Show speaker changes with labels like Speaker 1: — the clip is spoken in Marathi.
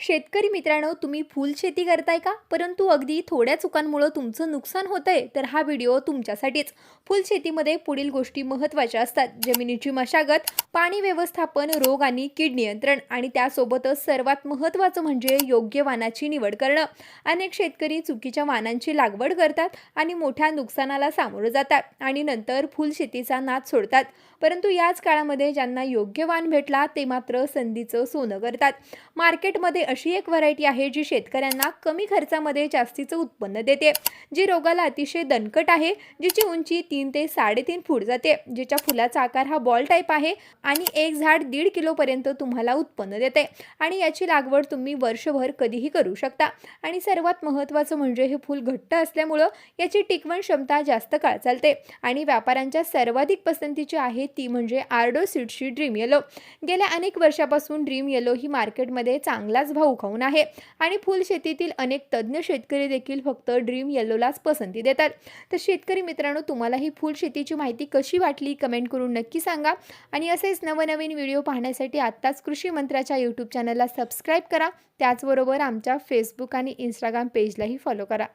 Speaker 1: शेतकरी मित्रांनो तुम्ही फुल शेती करताय का? परंतु अगदी थोड्या चुकांमुळं तुमचं नुकसान होतंय तर हा व्हिडिओ तुमच्यासाठीच. फुल शेतीमध्ये पुढील गोष्टी महत्त्वाच्या असतात. जमिनीची मशागत पाणी व्यवस्थापन रोग आणि कीड नियंत्रण आणि त्यासोबतच सर्वात महत्त्वाचं म्हणजे योग्य वानाची निवड करणं. अनेक शेतकरी चुकीच्या वानांची लागवड करतात आणि मोठ्या नुकसानाला सामोरं जातात आणि नंतर फुल शेतीचा नाद सोडतात. परंतु याच काळामध्ये ज्यांना योग्य वाण भेटला ते मात्र संधीचं सोनं करतात. मार्केटमध्ये अशी एक व्हरायटी आहे जी शेतकऱ्यांना कमी खर्चामध्ये जास्तीचं उत्पन्न देते. जी रोगाला अतिशय दणकट आहे जिची उंची तीन ते साडेतीन फूट जाते. जिच्या फुलाचा आकार हा बॉल टाईप आहे आणि एक झाड दीड किलोपर्यंत तुम्हाला उत्पन्न देते. आणि याची लागवड तुम्ही वर्षभर कधीही करू शकता. आणि सर्वात महत्त्वाचं म्हणजे हे फूल घट्ट असल्यामुळं याची टिकवण क्षमता जास्त काळ चालते. आणि व्यापाऱ्यांच्या सर्वाधिक पसंतीची आहे ती म्हणजे आर्डो सीडशी ड्रीम येलो गेल्या अनेक वर्षापासून ड्रीम येलो ही मार्केटमध्ये चांगलाच भाव खाऊन आहे. आणि फुलशेतीतील अनेक तज्ज्ञ शेतकरी देखील फक्त ड्रीम येलोलाच पसंती देतात. तर शेतकरी मित्रांनो तुम्हाला ही फुलशेतीची माहिती कशी वाटली कमेंट करून नक्की सांगा. आणि असेच नवनवीन व्हिडिओ पाहण्यासाठी आत्ताच कृषी मंत्र्याच्या यूट्यूब चॅनलला सबस्क्राईब करा. त्याचबरोबर आमच्या फेसबुक आणि इंस्टाग्राम पेजलाही फॉलो करा.